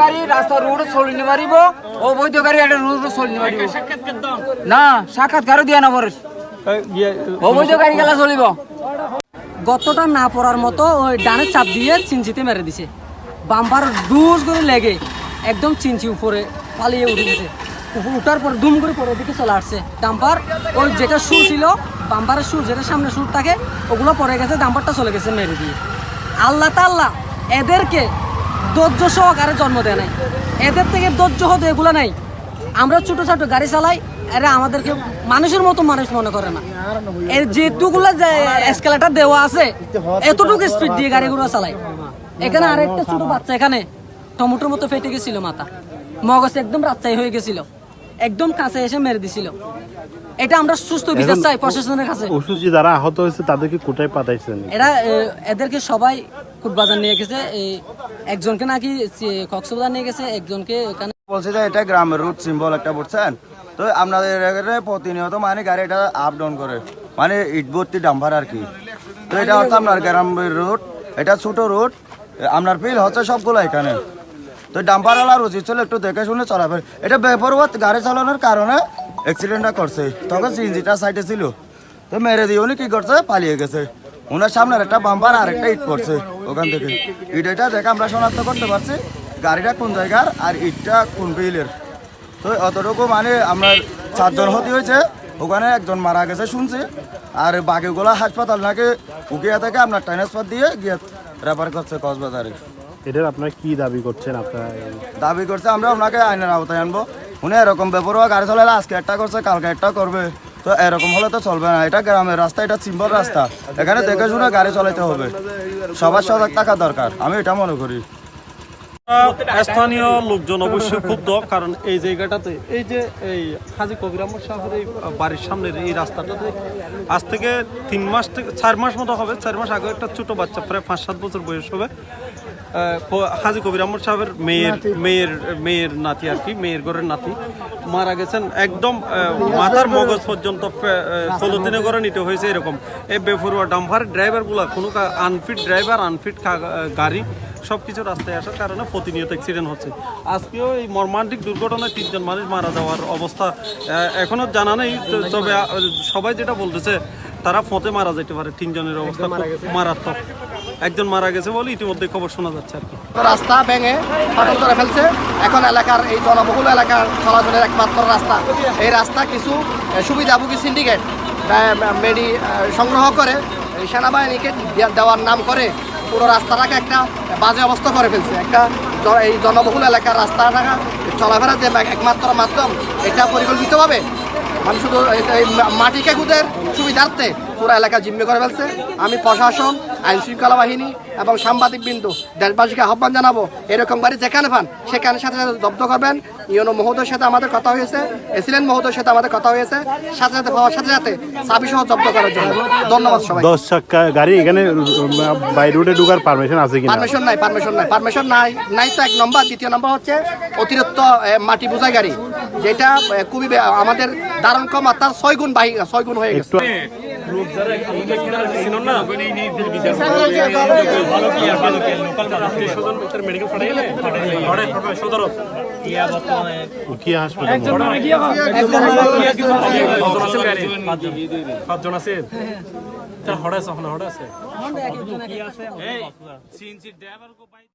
গাড়ি রাস্তা রোড চলিনি মারিব অবৈধ গাড়ি একটা রোড চলিনি মারিব না, সাক্ষাৎকারও দিয়া না পরে। অবৈধ গাড়ি গেলা চলিব। গতটা না পড়ার মতো ওই ডানে চাপ দিয়ে চিনচিতে মেরে দিছে। বাম্পার ডুস করে লেগে একদম চিনচি উপরে পালিয়ে উঠে গেছে। উঠার পর দুম করে পরে দিকে চলে আসছে। ডাম্পার ওই যেটা সুর ছিল, বাম্পারের সুর, যেটা সামনে সুর থাকে ওগুলো পড়ে গেছে ডাম্পারটা চলে গেছে মেরে দিয়ে। আল্লাহ তাল্লাহ, এদেরকে ধৈর্য সহকারে জন্ম দেয় নাই। এদের থেকে ধৈর্য হতো এগুলো নাই। আমরা ছোট ছোট গাড়ি চালাই, এরা আমাদেরকে মানুষের মতো মানুষ মনে করে না। এর যেটুকুলা এসকেলেটার দেওয়া আছে, এতটুকু স্পিড দিয়ে গাড়িগুলো চালাই এখানে আরেকটা ছোট বাচ্চা এখানে, টমেটোর মতো ফেটে গেছিল মাথা। মগজ একদম রাস্তায় হয়ে গেছিল। একদম কাছে এসে মেরে দিছিল। এটা আমরা সুস্থ বিচার চাই প্রশাসনের কাছে। অসুস্থ যারা আহত হয়েছে তাদেরকে কোথায় পাঠাইছেন? এরা এদেরকে সবাই কুটবাজার নিয়ে গেছে। একজনকে নাকি কক্সবাজার নিয়ে গেছে একজনকে ওখানে বলছে যে এটা গ্রামের রুট সিম্বল একটা বুঝছেন? তো আপনাদের প্রতিনিয়ত মানে গাড়ি এটা আপ ডাউন করে। মানে ইট ভর্তি ডাম্পার আর কি। তো এটা হচ্ছে আপনার গ্রামের রুট এটা ছোট রুট আপনার ফিল হচ্ছে সবগুলো এখানে। তো ডাম্পারওয়ালার উচিত ছিল একটু দেখে শুনে চলাফের এটা বেপরোয়া গাড়ি চালানোর কারণে অ্যাক্সিডেন্টটা করছে। তখন সিএনজিটা সাইডে ছিল। তো মেরে দিয়ে উনি কি করছে? পালিয়ে গেছে। ওনার সামনের একটা বাম্পার আর একটা ইট পড়ছে ওখান থেকে। ইট এটা দেখে আমরা শনাক্ত করতে পারছি, গাড়িটা কোন জায়গার আর ইটটা কোন বিলের। তো অতটুকু মানে আমরা চারজন হতে হয়েছে, ওখানে একজন মারা গেছে শুনছি। আর বাকিগুলো হাসপাতাল নাকি উকিয়া থেকে আপনার ট্রান্সফার দিয়ে গিয়ে রেফার করছে কক্সবাজারে। এটার আপনারা কি দাবি করছেন? আপনারা দাবি করছে আমরা ওনাকে আইনের আওতায় আনব। উনি এরকম বেপরোয়া গাড়ি চালালে আজকে একটা করছে কালকে একটা করবে। তো এরকম হলে তো চলবে না। এটা গ্রামের রাস্তা এটা সিম্পল রাস্তা। এখানে দেখে শুনে গাড়ি চালাতে হবে। সবার সজাগ থাকা দরকার আমি এটা মনে করি। স্থানীয় লোকজন অবশ্যই ক্ষুব্ধ কারণ এই জায়গাটাতে এই যে এই হাজি কবির আহমদ সাহেবের এই বাড়ির সামনের এই রাস্তাটাতে আজ থেকে তিন মাস থেকে চার মাস মতো হবে। চার মাস আগে একটা ছোট বাচ্চা প্রায় পাঁচ সাত বছর বয়স হবে। হাজি কবির আহমদ সাহেবের মেয়ের মেয়ের মেয়ের নাতি আর কি মেয়ের ঘরের নাতি। মারা গেছেন একদম মাথার মগজ পর্যন্ত করে নিতে হয়েছে এরকম। এই বেফরুয়া ডাম্পার ড্রাইভারগুলো কোনো আনফিট ড্রাইভার আনফিট গাড়ি সব কিছু রাস্তায় আসার কারণে প্রতিনিয়ত অ্যাক্সিডেন্ট হচ্ছে। আজকেও এই মর্মান্তিক দুর্ঘটনায় তিনজন মানুষ মারা যাওয়ার অবস্থা আহ, এখনও জানা নেই। তবে সবাই যেটা বলতেছে তারা ফতে মারা যেতে পারে তিনজনের অবস্থা মারাত্মক। একজন মারা গেছে বলে ইতিমধ্যে খবর শোনা যাচ্ছে আর কি। রাস্তা ভেঙে ফাটল করে ফেলছে। এখন এলাকার এই জনবহুল এলাকার চলাচলের একমাত্র রাস্তা। এই রাস্তা কিছু সুবিধাভোগী সিন্ডিকেট মেডি সংগ্রহ করে সেনাবাহিনীকে দেওয়ার নাম করে পুরো রাস্তাটাকে একটা বাজে অবস্থা করে ফেলছে। একটা এই জনবহুল এলাকার রাস্তাটা চলাফেরা যে একমাত্র মাধ্যম এটা পরিকল্পিতভাবে মানে শুধু মাটি কেকুদের সুবিধার্থে পুরো এলাকা জিম্মি করে ফেলছে। আমি প্রশাসন আইন শৃঙ্খলা বাহিনী এবং সাংবাদিক বিন্দু দেশবাসীকে আহ্বান জানাব এরকম গাড়ি যেখানে পান সেখানে সাথে সাথে জব্দ করবেন। ইউনো মহোদয়ের সাথে আমাদের কথা হয়েছে এসিলেন মহোদয়ের সাথে আমাদের কথা হয়েছে সাথে সাথে পাওয়ার সাথে সাথে চাবি সহ জব্দ করার জন্য। ধন্যবাদ সবাই দশ চাক্কা গাড়ি এখানে বাই রোডে ঢুকার পারমিশন আছে কিনা? পারমিশন নাই পারমিশন নাই পারমিশন নাই নাই তো এক নম্বর দ্বিতীয় নম্বর হচ্ছে অতিরিক্ত মাটি বোঝাই গাড়ি। যেটা খুবই আমাদের ধারণ ক্ষমতার ছয় গুণ বাহি ছয় গুণ হয়ে গেছে। পাঁচজন আছে। হড়ে আছে। আছে।